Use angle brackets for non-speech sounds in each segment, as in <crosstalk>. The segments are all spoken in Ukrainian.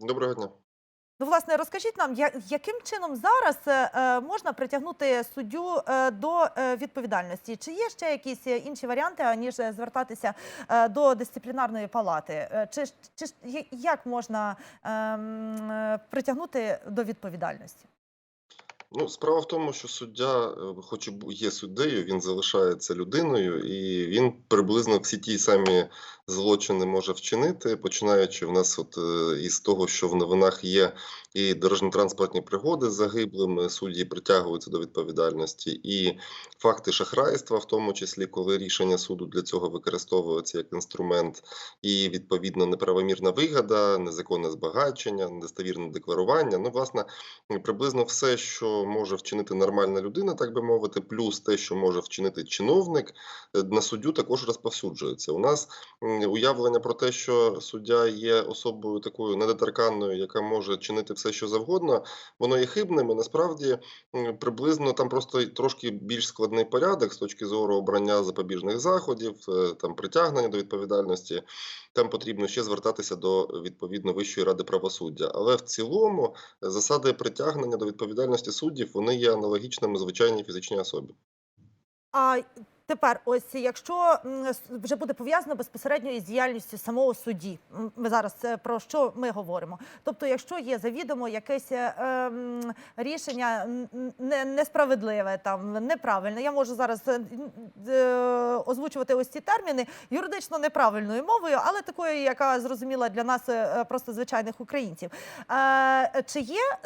Доброго дня. Ну, власне, розкажіть нам, яким чином зараз е, е, можна притягнути суддю е, до відповідальності? Чи є ще якісь інші варіанти, аніж звертатися до дисциплінарної палати? Чи, чи як можна ем, притягнути до відповідальності? Ну, справа в тому, що суддя, е, хоч і є суддею, він залишається людиною, і він приблизно всі ті самі злочини може вчинити, починаючи в нас от е, із того, що в новинах є і дорожньо-транспортні пригоди з загиблими, судді притягуються до відповідальності, і факти шахрайства, в тому числі, коли рішення суду для цього використовується як інструмент, і відповідно неправомірна вигода, незаконне збагачення, недостовірне декларування. Ну, власне, приблизно все, що може вчинити нормальна людина, так би мовити, плюс те, що може вчинити чиновник, е, на суддю також розповсюджується. У нас уявлення про те, що суддя є особою такою недоторканною, яка може чинити все, що завгодно, воно є хибним. І насправді приблизно там просто трошки більш складний порядок з точки зору обрання запобіжних заходів, е, там притягнення до відповідальності. Там потрібно ще звертатися до відповідно Вищої ради правосуддя. Але в цілому засади притягнення до відповідальності суддів вони є аналогічними звичайній фізичній особі. А тепер, ось якщо вже буде пов'язано безпосередньо із діяльністю самого судді, ми зараз е, про що ми говоримо? Тобто, якщо є завідомо якесь е, ем, рішення несправедливе, там неправильне, я можу зараз е, е, озвучувати ось ці терміни юридично неправильною мовою, але такою, яка зрозуміла для нас е, просто звичайних українців. Е, Чи є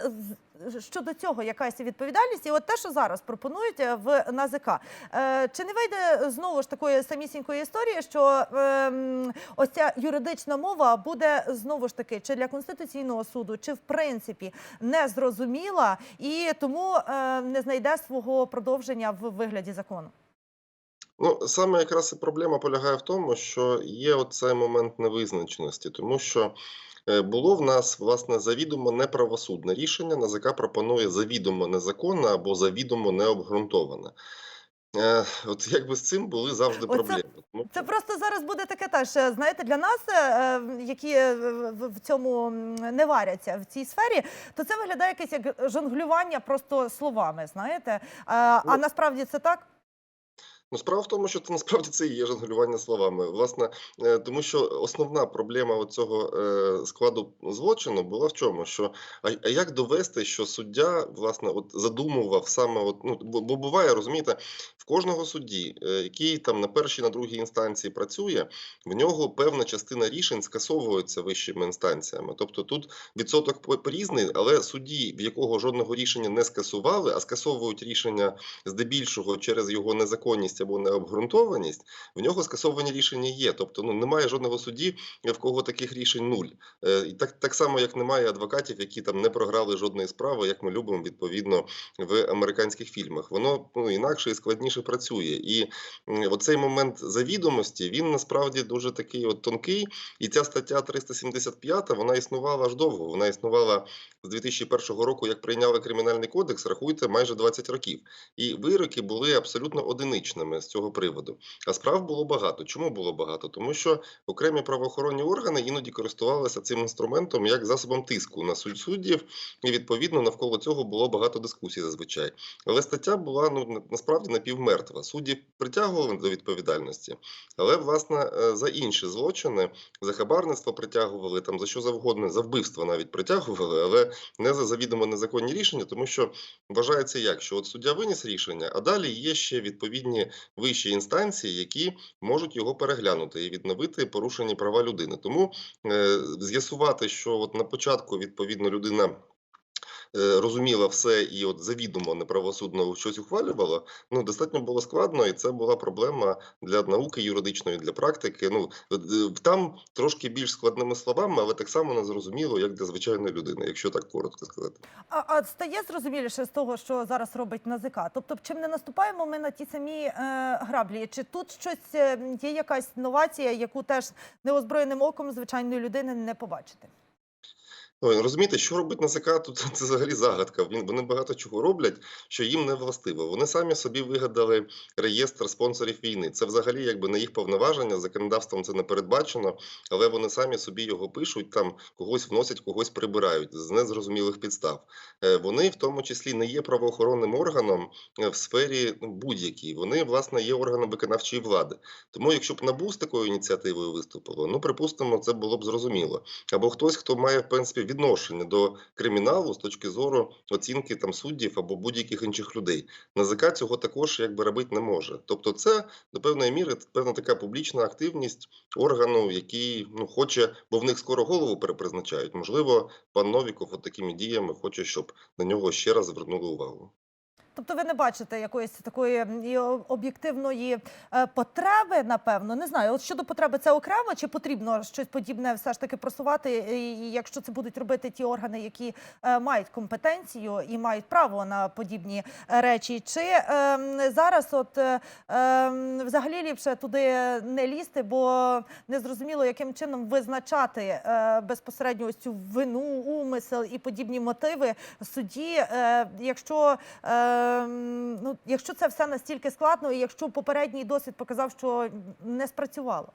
щодо цього якась відповідальність? І от те, що зараз пропонують е, в НАЗК, е, чи не вийде знову ж такої самісінької історії, що ем, ось ця юридична мова буде знову ж таки чи для конституційного суду, чи в принципі незрозуміла і тому е, не знайде свого продовження в вигляді закону? Ну, саме якраз і проблема полягає в тому, що є оцей момент невизначеності, тому що було в нас власне завідомо неправосудне рішення. НАЗК пропонує завідомо незаконне або завідомо необґрунтоване. Е, От якби з цим були завжди проблеми. Тому Це просто зараз буде таке теж, е, знаєте, для нас, е, е, які е, в цьому не варяться в цій сфері, то це виглядає якесь як жонглювання просто словами, знаєте. Е, А Ну, насправді це так? Ну, справа в тому, що це насправді це і є жонглювання словами. Власне, е, тому що основна проблема цього складу злочину була в чому? Що а, як довести, що суддя власне от задумував саме от ну бо, буває, розумієте, в кожного судді, е, який там на першій, на другій інстанції працює, в нього певна частина рішень скасовується вищими інстанціями. Тобто тут відсоток різний, але судді, в якого жодного рішення не скасували, а скасовують рішення здебільшого через його незаконність або необґрунтованість, в нього скасовані рішення є. Тобто, ну немає жодного судді, в кого таких рішень нуль. Е, і так, так само, як немає адвокатів, які там не програли жодної справи, як ми любимо відповідно в американських фільмах. Воно ну інакше і складніше працює. І оцей момент завідомості він насправді дуже такий от тонкий. І ця стаття 375 вона існувала аж довго. Вона існувала з 2001 року, як прийняли кримінальний кодекс, рахуйте майже 20 років. І вироки були абсолютно одиничними з цього приводу. А справ було багато. Чому було багато? Тому що окремі правоохоронні органи іноді користувалися цим інструментом як засобом тиску на суд суддів, і відповідно навколо цього було багато дискусій зазвичай. Але стаття була ну на- насправді напівмертва. Судді притягували до відповідальності, але власне е, за інші злочини, за хабарництво притягували там за що завгодно, за вбивство навіть притягували, але не за завідомо незаконні рішення, тому що вважається як, що от суддя виніс рішення, а далі є ще відповідні вищі інстанції, які можуть його переглянути і відновити порушені права людини. Тому е, з'ясувати, що от на початку відповідно людина. Е, Розуміла все і от завідомо неправосудно щось ухвалювала. Ну достатньо було складно, і це була проблема для науки юридичної, для практики. Ну е, там трошки більш складними словами, але так само незрозуміло, як для звичайної людини, якщо так коротко сказати. А, а стає зрозуміліше з того, що зараз робить НАЗК? Тобто, чим не наступаємо ми на ті самі е, граблі? Чи тут щось е, є якась новація, яку теж неозброєним оком звичайної людини не побачити? Ой, розумієте, що робить НАЗК, <laughs> тут це взагалі загадка. Вони багато чого роблять, що їм не властиво. Вони самі собі вигадали реєстр спонсорів війни. Це взагалі якби не їх повноваження, законодавством це не передбачено, але вони самі собі його пишуть, там когось вносять, когось прибирають з незрозумілих підстав. Е, Вони в тому числі не є правоохоронним органом е, в сфері ну, будь-якій. Вони, власне, є органом виконавчої влади. Тому, якщо б НАБУ з такою ініціативою виступило, ну припустимо, це було б зрозуміло. Або хтось, хто має в принципі відношення до криміналу з точки зору оцінки там суддів або будь-яких інших людей. НАЗК цього також якби робити не може. Тобто, це до певної міри певна така публічна активність органу, який ну хоче, бо в них скоро голову перепризначають. Можливо, пан Новіков от такими діями хоче, щоб на нього ще раз звернули увагу. Тобто ви не бачите якоїсь такої об'єктивної е, потреби, напевно. Не знаю, от щодо потреби це окремо, чи потрібно щось подібне все ж таки просувати, і якщо це будуть робити ті органи, які е, мають компетенцію і мають право на подібні е, речі, чи ем, зараз от ем, взагалі ліпше туди не лізти, бо незрозуміло, яким чином визначати безпосередньо ось цю вину, умисел і подібні мотиви судді, якщо, ну, якщо це все настільки складно, і якщо попередній досвід показав, що не спрацювало.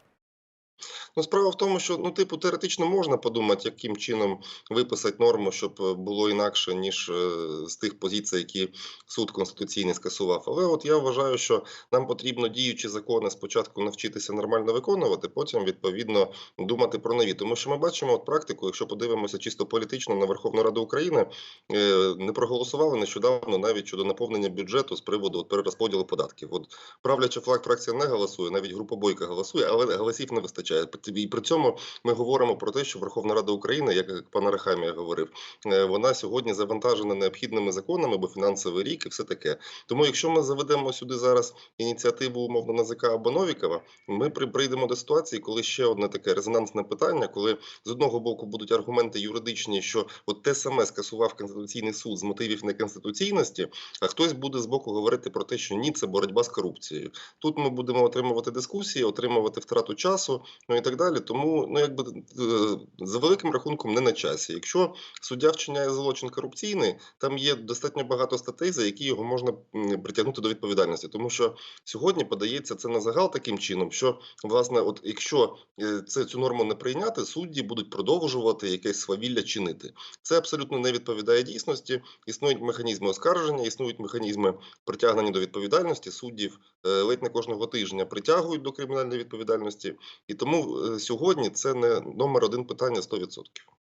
Ну, справа в тому, що ну, типу, теоретично можна подумати, яким чином виписати норму, щоб е, було інакше, ніж е, з тих позицій, які суд конституційний скасував. Але от я вважаю, що нам потрібно діючі закони спочатку навчитися нормально виконувати, потім відповідно думати про нові. Тому що ми бачимо от практику, якщо подивимося чисто політично на Верховну Раду України, е, не проголосували нещодавно навіть щодо наповнення бюджету з приводу от, перерозподілу податків. От правляча флаг фракція не голосує, навіть група бойка голосує, але голосів не вистачає. І при цьому ми говоримо про те, що Верховна Рада України, як пан Арахамія говорив, е, вона сьогодні завантажена необхідними законами, бо фінансовий рік і все таке. Тому, якщо ми заведемо сюди зараз ініціативу умовно НАЗК або Новікова, ми при- прийдемо до ситуації, коли ще одне таке резонансне питання, коли з одного боку будуть аргументи юридичні, що от те саме скасував конституційний суд з мотивів неконституційності, а хтось буде з боку говорити про те, що ні, це боротьба з корупцією. Тут ми будемо отримувати дискусії, отримувати втрату часу, ну і так далі. Тому, ну якби е, за великим рахунком не на часі. Якщо суддя вчиняє злочин корупційний, там є достатньо багато статей, за які його можна притягнути до відповідальності, тому що сьогодні подається це на загал таким чином, що власне, от якщо е, це цю норму не прийняти, судді будуть продовжувати якесь свавілля чинити. Це абсолютно не відповідає дійсності. Існують механізми оскарження, існують механізми притягнення до відповідальності. Суддів е, ледь не кожного тижня притягують до кримінальної відповідальності, і тому сьогодні це не номер один питання 100%.